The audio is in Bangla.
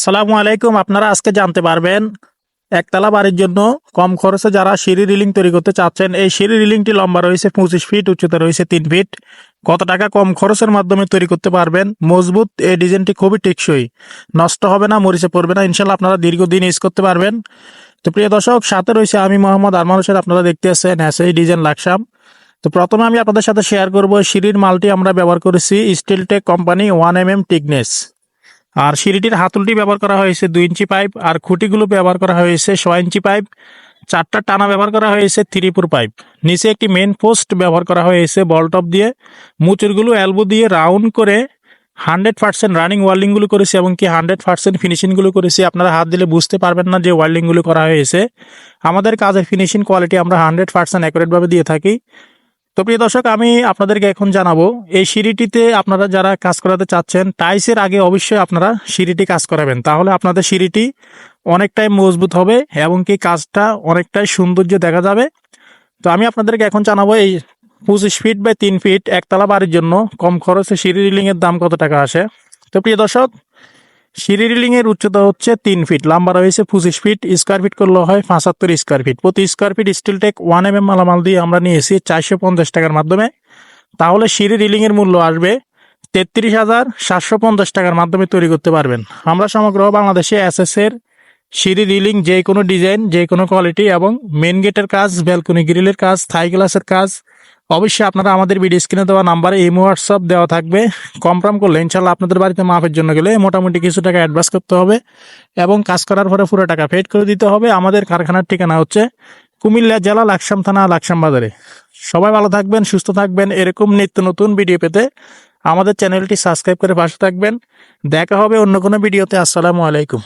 আসসালামু আলাইকুম, আপনারা আজকে জানতে পারবেন, একতলা বাড়ির জন্য কম খরচে যারা সিঁড়ি রিলিং তৈরি করতে চাচ্ছেন, এই সিঁড়ি রিলিংটি লম্বা রয়েছে পঁচিশ ফিট, উচ্চতা রয়েছে তিন ফিট। কত টাকা কম খরচের মাধ্যমে তৈরি করতে পারবেন? মজবুত, এই ডিজাইনটি খুবই টেকসই। নষ্ট হবে না, মরিচে পড়বে না, ইনশাল্লাহ আপনারা দীর্ঘদিন ইউজ করতে পারবেন। তো প্রিয় দর্শক, সাথে রয়েছে আমি মোহাম্মদ আরমান হোসেন, আপনারা দেখতে আসছেন হ্যাঁ ডিজাইন লাকসাম। তো প্রথমে আমি আপনাদের সাথে শেয়ার করব সিঁড়ির মালটি আমরা ব্যবহার করেছি steel tech company one M M thickness আর সিঁড়িটির হাতুলটি ব্যবহার করা হয়েছে দুই ইঞ্চি পাইপ, আর খুঁটিগুলো ব্যবহার করা হয়েছে ছয় ইঞ্চি পাইপ, চারটা টানা ব্যবহার করা হয়েছে থ্রি ফোর পাইপ। নিচে একটি মেন পোস্ট ব্যবহার করা হয়েছে বলটপ দিয়ে। মুচুরগুলো অ্যালবো দিয়ে রাউন্ড করে হান্ড্রেড পার্সেন্ট রানিং ওয়ার্লিংগুলো করেছি এবং কি হান্ড্রেড পার্সেন্ট ফিনিশিংগুলো করেছি। আপনারা হাত দিলে বুঝতে পারবেন না যে ওয়ার্লিংগুলো করা হয়েছে। আমাদের কাজের ফিনিশিং কোয়ালিটি আমরা হান্ড্রেড পার্সেন্ট অ্যাকুরেটভাবে দিয়ে থাকি। তো প্রিয় দর্শক, আমি আপনাদেরকে এখন জানাব, এই সিঁড়িটিতে আপনারা যারা কাজ করাতে চাচ্ছেন, টাইসের আগে অবশ্যই আপনারা সিঁড়িটি কাজ করাবেন। তাহলে আপনাদের সিঁড়িটি অনেকটাই মজবুত হবে এবং কি কাজটা অনেকটাই সৌন্দর্য দেখা যাবে। তো আমি আপনাদেরকে এখন জানাব, এই পঁচিশ ফিট বাই তিন ফিট একতলা বাড়ির জন্য কম খরচে সিঁড়ি রিলিংয়ের দাম কত টাকা আসে? তো প্রিয় দর্শক সিঁড়ি রিলিং এর উচ্চতা হচ্ছে তিন ফিট, লম্বা রয়েছে পঁচিশ ফিট স্কোয়ার ফিট করলে হয় পাঁচাত্তর স্কোয়ার ফিট প্রতি square feet steel tech one M M মালামাল দিয়ে আমরা নিয়েছি চারশো পঞ্চাশ টাকার মাধ্যমে। তাহলে সিঁড়ি রিলিং এর মূল্য আসবে তেত্রিশ হাজার সাতশো পঞ্চাশ টাকার মাধ্যমে তৈরি করতে পারবেন। আমরা সমগ্র বাংলাদেশে এস এর সিঁড়ি, রিলিং, যে কোনো ডিজাইন, যে কোনো কোয়ালিটি এবং মেন গেটের কাজ ব্যালকনি গ্রিলের কাজ থাই গ্লাসের কাজ, অবশ্যই আপনারা আমাদের ভিডিও স্ক্রিনে দেওয়া নাম্বারে ইমো হোয়াটসঅ্যাপ দেওয়া থাকবে। কমপ্রাম করলে ইনশাল্লাহ আপনাদের বাড়িতে মাপের জন্য গেলে মোটামুটি কিছু টাকা অ্যাডভান্স করতে হবে এবং কাজ করার পরে পুরো টাকা পেড করে দিতে হবে। আমাদের কারখানার ঠিকানা হচ্ছে কুমিল্লা জেলা লাকসাম থানা, লাকসাম বাজারে। সবাই ভালো থাকবেন, সুস্থ থাকবেন। এরকম নিত্য নতুন ভিডিও পেতে আমাদের চ্যানেলটি সাবস্ক্রাইব করে পাশে থাকবেন। দেখা হবে অন্য কোনো ভিডিওতে আসসালামু আলাইকুম।